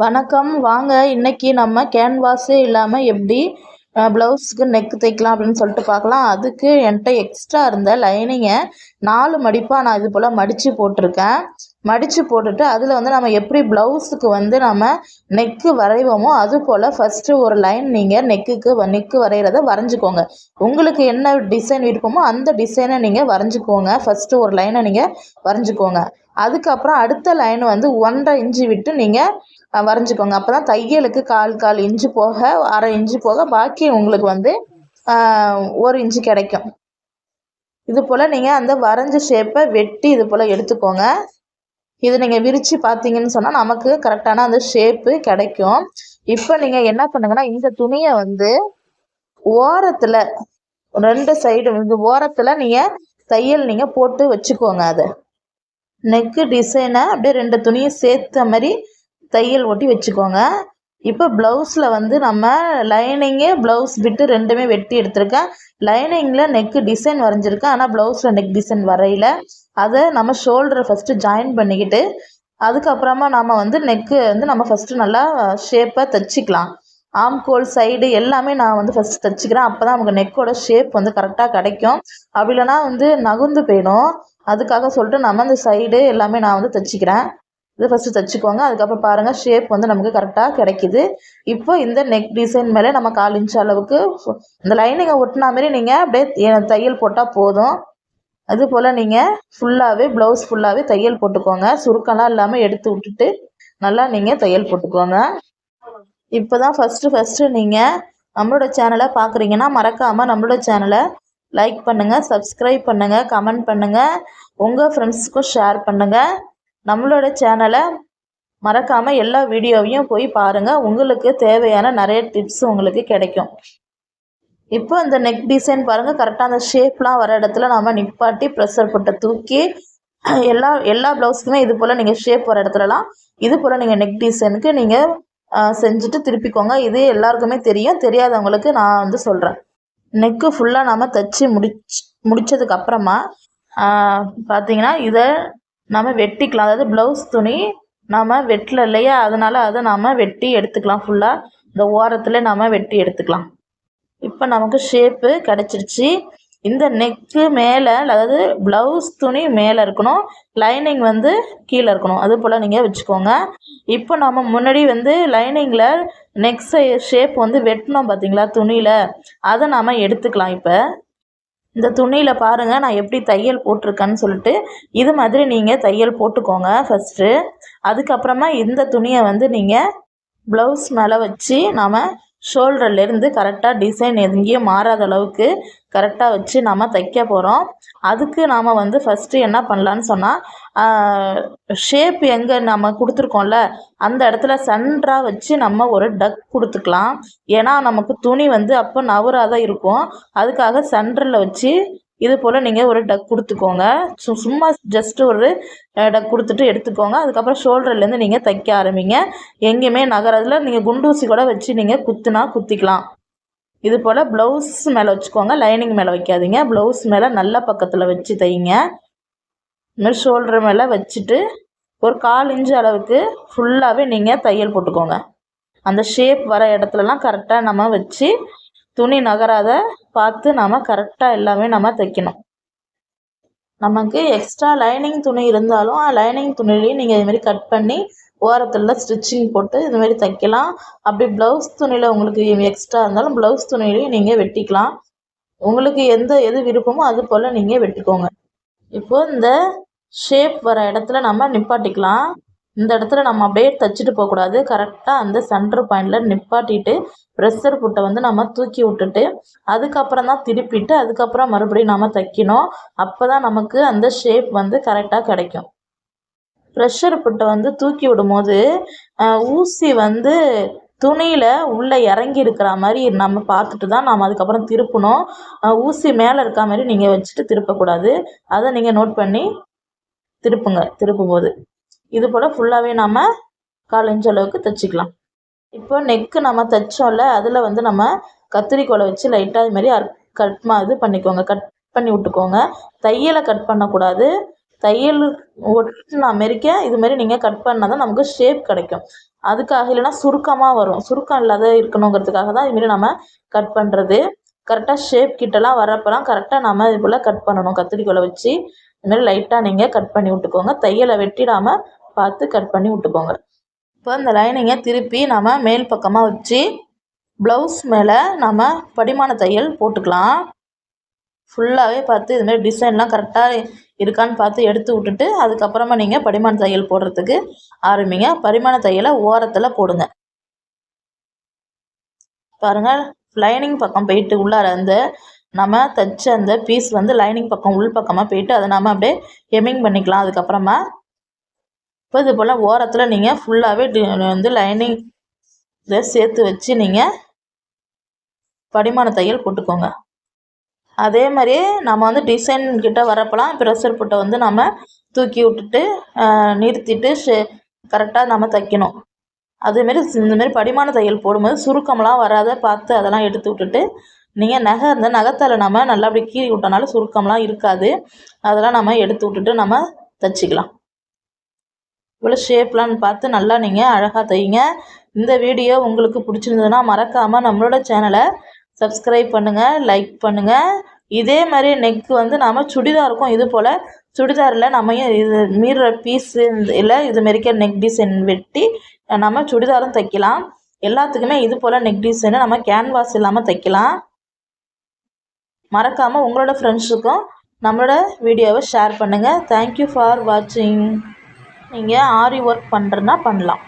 வணக்கம். வாங்க இன்னைக்கு நம்ம கேன்வாஸே இல்லாமல் எப்படி ப்ளவுஸுக்கு நெக் தைக்கலாம் அப்படின்னு சொல்லிட்டு பார்க்கலாம். அதுக்கு என்கிட்ட எக்ஸ்ட்ரா இருந்த லைனிங்கை நாலு மடிப்பாக நான் இது போல் மடித்து போட்டிருக்கேன். மடித்து போட்டுட்டு அதில் வந்து நம்ம எப்படி ப்ளவுஸுக்கு வந்து நம்ம நெக்கு வரைவோமோ அது போல் ஃபஸ்ட்டு ஒரு லைன் நீங்கள் நெக்குக்கு நெக்கு வரைகிறத வரைஞ்சிக்கோங்க. உங்களுக்கு என்ன டிசைன் விருப்பமோ அந்த டிசைனை நீங்கள் வரைஞ்சிக்கோங்க. ஃபஸ்ட்டு ஒரு லைனை நீங்கள் வரைஞ்சிக்கோங்க. அதுக்கப்புறம் அடுத்த லைன் வந்து ஒன்றரை இன்ச்சு விட்டு நீங்கள் வரைஞ்சிக்கோங்க. அப்போ தான் தையலுக்கு கால் கால் இன்ச்சு போக அரை இன்ச்சு போக பாக்கி உங்களுக்கு வந்து ஒரு இன்ச்சு கிடைக்கும். இது போல் நீங்கள் அந்த வரைஞ்ச ஷேப்பை வெட்டி இது போல் எடுத்துக்கோங்க. இது நீங்கள் விரித்து பார்த்தீங்கன்னு சொன்னால் நமக்கு கரெக்டான அந்த ஷேப்பு கிடைக்கும். இப்போ நீங்கள் என்ன பண்ணுங்கன்னா இந்த துணியை வந்து ஓரத்தில் ரெண்டு சைடும் இந்த ஓரத்தில் நீங்கள் தையல் நீங்கள் போட்டு வச்சுக்கோங்க அதை. நெக்கு டிசைனை அப்படியே ரெண்டு துணியும் சேர்த்த மாதிரி தையல் ஒட்டி வச்சுக்கோங்க. இப்போ ப்ளவுஸில் வந்து நம்ம லைனிங்கு ப்ளவுஸ் விட்டு ரெண்டுமே வெட்டி எடுத்திருக்கேன். லைனிங்கில் நெக்கு டிசைன் வரைஞ்சிருக்கேன். ஆனால் ப்ளவுஸில் நெக் டிசைன் வரையில. அதை நம்ம ஷோல்டரை ஃபஸ்ட்டு ஜாயின் பண்ணிக்கிட்டு அதுக்கப்புறமா நாம் வந்து நெக்கு வந்து நம்ம ஃபஸ்ட்டு நல்லா ஷேப்பாக தைச்சிக்கலாம். ஆம்கோல் சைடு எல்லாமே நான் வந்து ஃபஸ்ட்டு தைச்சிக்கிறேன். அப்போ தான் நமக்கு நெக்கோட ஷேப் வந்து கரெக்டாக கிடைக்கும். அப்படி இல்லைனா வந்து நகுந்து போயிடும். அதுக்காக சொல்லிட்டு நம்ம அந்த சைடு எல்லாமே நான் வந்து தைச்சிக்கிறேன். இதை ஃபஸ்ட்டு தைச்சிக்கோங்க. அதுக்கப்புறம் பாருங்கள் ஷேப் வந்து நமக்கு கரெக்டாக கிடைக்கிது. இப்போ இந்த நெக் டிசைன் மேலே நம்ம கால் இன்ச் அளவுக்கு இந்த லைனிங்கை ஒட்டினா மாரி நீங்கள் அப்படியே தையல் போட்டால் போதும். அது போல் நீங்கள் ஃபுல்லாகவே ப்ளவுஸ் ஃபுல்லாகவே தையல் போட்டுக்கோங்க. சுருக்கம்லாம் இல்லாமல் எடுத்து விட்டுட்டு நல்லா நீங்கள் தையல் போட்டுக்கோங்க. இப்போ தான் ஃபஸ்ட்டு ஃபஸ்ட்டு நீங்கள் நம்மளோட சேனலை பார்க்குறீங்கன்னா மறக்காமல் நம்மளோட சேனலை லைக் பண்ணுங்கள் சப்ஸ்கிரைப் பண்ணுங்கள் கமெண்ட் பண்ணுங்கள் உங்கள் ஃப்ரெண்ட்ஸுக்கும் ஷேர் பண்ணுங்கள் நம்மளோட சேனலை மறக்காமல் எல்லா வீடியோவையும் போய் பாருங்கள் உங்களுக்கு தேவையான நிறைய டிப்ஸ் உங்களுக்கு கிடைக்கும். இப்போ இந்த நெக் டிசைன் பாருங்கள் கரெக்டாக அந்த ஷேப்லாம் வர இடத்துல நம்ம நிப்பாட்டி ப்ரெஷர் போட்டு தூக்கி எல்லா எல்லா ப்ளவுஸுக்குமே இது போல் நீங்கள் ஷேப் வர இடத்துலலாம் இது போல் நீங்கள் நெக் டிசைனுக்கு நீங்கள் செஞ்சுட்டு திருப்பிக்கோங்க. இது எல்லாருக்குமே தெரியும். தெரியாதவங்களுக்கு நான் வந்து சொல்கிறேன் நெக்கு ஃபுல்லாக நாம் தைச்சி முடிச் முடித்ததுக்கப்புறமா பார்த்தீங்கன்னா இதை நம்ம வெட்டிக்கலாம். அதாவது ப்ளவுஸ் துணி நாம் வெட்டல இல்லையா? அதனால் அதை நாம் வெட்டி எடுத்துக்கலாம். ஃபுல்லாக இந்த ஓரத்தில் நாம் வெட்டி எடுத்துக்கலாம். இப்போ நமக்கு ஷேப்பு கிடச்சிருச்சு. இந்த நெக்கு மேலே அதாவது ப்ளவுஸ் துணி மேலே இருக்கணும். லைனிங் வந்து கீழே இருக்கணும். அது போல் நீங்கள் வச்சுக்கோங்க. இப்போ நம்ம முன்னாடி வந்து லைனிங்கில் நெக் ஷேப் வந்து வெட்டினோம் பார்த்தீங்களா துணியில்? அதை நாம் எடுத்துக்கலாம் இப்போ. இந்த துணியில் பாருங்கள் நான் எப்படி தையல் போட்டிருக்கேன்னு சொல்லிட்டு இது மாதிரி நீங்கள் தையல் போட்டுக்கோங்க ஃபஸ்ட்டு அதுக்கப்புறமா இந்த துணியை வந்து நீங்கள் ப்ளவுஸ் மேலே வச்சு நாம் ஷோல்டர்லேருந்து கரெக்டாக டிசைன் எங்கேயும் மாறாத அளவுக்கு கரெக்டாக வச்சு நாம் தைக்க போகிறோம் அதுக்கு நாம் வந்து ஃபஸ்ட்டு என்ன பண்ணலான்னு சொன்னால் ஷேப் எங்கே நம்ம கொடுத்துருக்கோம்ல அந்த இடத்துல சென்டராக வச்சு நம்ம ஒரு டக் கொடுத்துக்கலாம். ஏன்னா நமக்கு துணி வந்து அப்போ நவராக இருக்கும். அதுக்காக சென்டரில் வச்சு இது போல் நீங்கள் ஒரு டக் கொடுத்துக்கோங்க. சு சும்மா ஜஸ்ட்டு ஒரு டக் கொடுத்துட்டு எடுத்துக்கோங்க. அதுக்கப்புறம் ஷோல்டர்லேருந்து நீங்கள் தைக்க ஆரம்பிங்க. எங்கேயுமே நகரத்தில் நீங்கள் குண்டூசி கூட வச்சு நீங்கள் குத்துனா குத்திக்கலாம். இது போல் ப்ளவுஸ் மேலே வச்சுக்கோங்க. லைனிங் மேலே வைக்காதீங்க. ப்ளவுஸ் மேலே நல்ல பக்கத்தில் வச்சு தைங்க. இதுமாதிரி ஷோல்டர் மேலே வச்சுட்டு ஒரு கால் இன்ச்சு அளவுக்கு ஃபுல்லாகவே நீங்கள் தையல் போட்டுக்கோங்க. அந்த ஷேப் வர இடத்துலலாம் கரெக்டாக நம்ம வச்சு துணி நகராத பார்த்து நாம் கரெக்டாக எல்லாமே நம்ம தைக்கணும். நமக்கு எக்ஸ்ட்ரா லைனிங் துணி இருந்தாலும் லைனிங் துணிலையும் நீங்கள் இதுமாரி கட் பண்ணி ஓரத்தில் ஸ்டிச்சிங் போட்டு இதுமாரி தைக்கலாம். அப்படி ப்ளவுஸ் துணியில் உங்களுக்கு எக்ஸ்ட்ரா இருந்தாலும் ப்ளவுஸ் துணியிலையும் நீங்கள் வெட்டிக்கலாம். உங்களுக்கு எந்த எது விருப்பமோ அது போல் நீங்கள் வெட்டிக்கோங்க. இப்போது இந்த ஷேப் வர இடத்துல நம்ம நிப்பாட்டிக்கலாம். இந்த இடத்துல நம்ம அப்படியே தைச்சிட்டு போகக்கூடாது. கரெக்டாக அந்த சென்டர் பாயிண்டில் நிப்பாட்டிட்டு ப்ரெஷர் புட்டை வந்து நம்ம தூக்கி விட்டுட்டு அதுக்கப்புறம் தான் திருப்பிட்டு அதுக்கப்புறம் மறுபடியும் நம்ம தைக்கணும். அப்போ தான் நமக்கு அந்த ஷேப் வந்து கரெக்டாக கிடைக்கும். ப்ரெஷர் புட்டை வந்து தூக்கி விடும்போது ஊசி வந்து துணியில் உள்ளே இறங்கி இருக்கிற மாதிரி நம்ம பார்த்துட்டு தான் நாம் அதுக்கப்புறம் திருப்பணும். ஊசி மேலே இருக்கா மாதிரி நீங்கள் வச்சுட்டு திருப்பக்கூடாது. அதை நீங்கள் நோட் பண்ணி திருப்புங்க திருப்பும் போது இது போல் ஃபுல்லாகவே நாம் கால் இன்ச் அளவுக்கு தைச்சிக்கலாம். இப்போ நெக்கு நம்ம தைச்சோம்ல அதில் வந்து நம்ம கத்திரிக்கோலை வச்சு லைட்டாக இது மாதிரி கட் மா இது பண்ணிக்கோங்க. கட் பண்ணி விட்டுக்கோங்க. தையலை கட் பண்ணக்கூடாது. தையல் ஒட்டின மாரிக்க இதுமாரி நீங்கள் கட் பண்ணால் தான் நமக்கு ஷேப் கிடைக்கும். அதுக்காக இல்லைன்னா சுருக்கமாக வரும். சுருக்கம் இல்லாத இருக்கணுங்கிறதுக்காக தான் இதுமாரி நம்ம கட் பண்ணுறது கரெக்டாக ஷேப் கிட்டலாம் வரப்போலாம் கரெக்டாக நம்ம இது போல் கட் பண்ணணும். கத்திரிக்கோலை வச்சு இதுமாரி லைட்டாக நீங்கள் கட் பண்ணி விட்டுக்கோங்க. தையலை வெட்டிடாமல் பார்த்து கட் பண்ணி விட்டுக்கோங்க இப்போ இந்த லைனிங்கை திருப்பி நம்ம மேல் பக்கமாக வச்சு ப்ளவுஸ் மேலே நம்ம படிமான தையல் போட்டுக்கலாம். ஃபுல்லாகவே பார்த்து இதுமாரி டிசைன்லாம் கரெக்டாக இருக்கான்னு பார்த்து எடுத்து விட்டுட்டு அதுக்கப்புறமா நீங்கள் படிமான தையல் போடுறதுக்கு ஆரம்பிங்க. பரிமாண தையலை ஓரத்தில் போடுங்க. பாருங்கள் லைனிங் பக்கம் போயிட்டு உள்ளார அந்த நம்ம தைச்ச அந்த பீஸ் வந்து லைனிங் பக்கம் உள் பக்கமாக போயிட்டு அதை நம்ம அப்படியே ஹெம்மிங் பண்ணிக்கலாம். அதுக்கப்புறமா இப்போ இது போல் ஓரத்தில் நீங்கள் ஃபுல்லாகவே வந்து லைனிங் இதை சேர்த்து வச்சு நீங்கள் படிமான தையல் போட்டுக்கோங்க. அதே மாதிரியே நம்ம வந்து டிசைன் கிட்ட வரப்போலாம் ப்ரெஷர் புட்டை வந்து நம்ம தூக்கி விட்டுட்டு நிறுத்திட்டு ஷே கரெக்டாக நம்ம தைக்கணும். அதேமாரி இந்தமாரி படிமான தையல் போடும்போது சுருக்கம்லாம் வராத பார்த்து அதெல்லாம் எடுத்து விட்டுட்டு நீங்கள் நகை இந்த நகத்தால் நம்ம நல்லா அப்படி கீறி விட்டனால சுருக்கம்லாம் இருக்காது. அதெல்லாம் நம்ம எடுத்து விட்டுட்டு நம்ம தைச்சிக்கலாம். இவ்வளோ ஷேப்லான்னு பார்த்து நல்லா நீங்கள் அழகாக தைங்க இந்த வீடியோ உங்களுக்கு பிடிச்சிருந்ததுன்னா மறக்காமல் நம்மளோட சேனலை சப்ஸ்கிரைப் பண்ணுங்கள் லைக் பண்ணுங்கள் இதே மாதிரி நெக் வந்து நம்ம சுடிதாருக்கும் இது போல் சுடிதாரில் நம்ம இது மீற பீஸு இல்லை இது மாரிக்க நெக் டிசைன் வெட்டி நம்ம சுடிதாரும் தைக்கலாம். எல்லாத்துக்குமே இது போல் நெக் டிசைனை நம்ம கேன்வாஸ் இல்லாமல் தைக்கலாம். மறக்காமல் உங்களோட ஃப்ரெண்ட்ஸுக்கும் நம்மளோட வீடியோவை ஷேர் பண்ணுங்கள் தேங்க்யூ ஃபார் வாட்சிங் நீங்கள் ஆரி ஒர்க் பண்ணுறதுனா பண்ணலாம்.